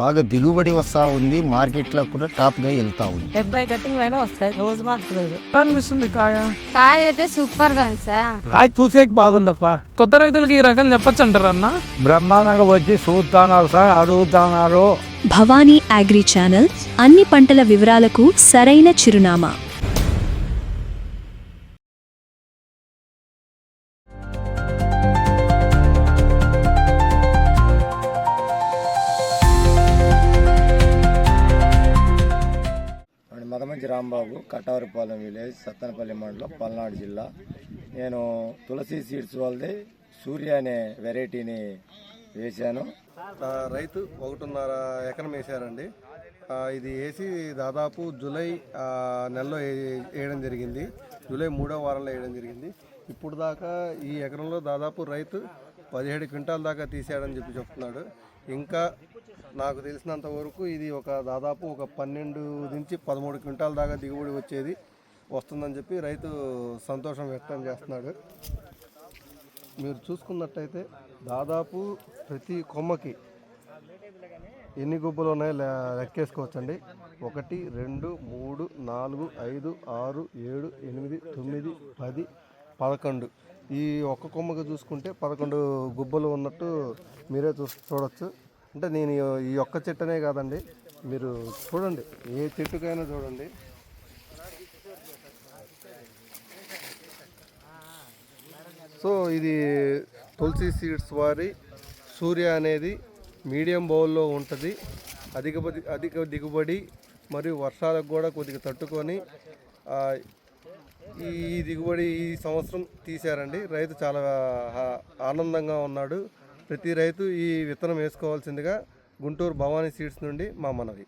బాగా దిగుబడి వస్తూ ఉంది మార్కెట్లో కూడా టాప్గా వెళ్తూ ఉంది. డెబ్బై కటింగ్ పైన వస్తాయి రోజు మాత్రం అనిపిస్తుంది కాయ. కాయ అయితే సూపర్గా ఉంది సార్. కాయ చూసేకి బాగుందప్ప. కొత్త రైతులకి ఈ రకం చెప్పచ్చు అంటారు అన్న? బ్రహ్మాండంగా వచ్చి చూస్తున్నారు సార్ అడుగుతున్నారు భవానీ అగ్రి ఛానల్ అన్ని పంటల వివరాలకు సరైన చిరునామా. అండ్ రాంబాబు కట్టవరిపాలెం విలేజ్ సత్తనపల్లి మండలం పల్నాడు జిల్లా. నేను తులసి సీడ్స్ వాళ్ళది సూర్య అనే వెరైటీని వేశాను. రైతు ఒకటిన్నర ఎకరం వేశారండి. ఇది వేసి దాదాపు జూలై నెలలో వేయడం జరిగింది. జూలై మూడో వారంలో వేయడం జరిగింది. ఇప్పుడు దాకా ఈ ఎకరంలో దాదాపు రైతు పదిహేడు క్వింటాల దాకా తీసేయడని చెప్పి చెప్తున్నాడు. ఇంకా నాకు తెలిసినంత వరకు ఇది ఒక దాదాపు ఒక పన్నెండు నుంచి పదమూడు క్వింటాల దాకా దిగుబడి వచ్చేది వస్తుందని చెప్పి రైతు సంతోషం వ్యక్తం చేస్తున్నాడు. మీరు చూసుకున్నట్టయితే దాదాపు ప్రతి కొమ్మకి ఎన్ని గుబ్బలు ఉన్నాయో లే- లెక్కేసుకోవచ్చండి. ఒకటి రెండు మూడు నాలుగు ఐదు ఆరు ఏడు ఎనిమిది తొమ్మిది పది పదకొండు. ఈ ఒక్క కొమ్మకి చూసుకుంటే పదకొండు గుబ్బలు ఉన్నట్టు మీరే చూ చూడొచ్చు. అంటే నేను ఈ- ఒక్క చెట్టునే కాదండి. మీరు చూడండి ఏ చెట్టుకైనా చూడండి. సో ఇది తులసి సీడ్స్ వారి సూర్య అనేది మీడియం బౌల్లో ఉంటుంది. అధిక అధిక దిగుబడి మరియు వర్షాలకు కూడా కొద్దిగా తట్టుకొని ఈ దిగుబడి ఈ సంవత్సరం తీశారండి. రైతు చాలా ఆనందంగా ఉన్నాడు. ప్రతి రైతు ఈ విత్తనం వేసుకోవాల్సిందిగా గుంటూరు భవానీ సీడ్స్ నుండి మా మనవి.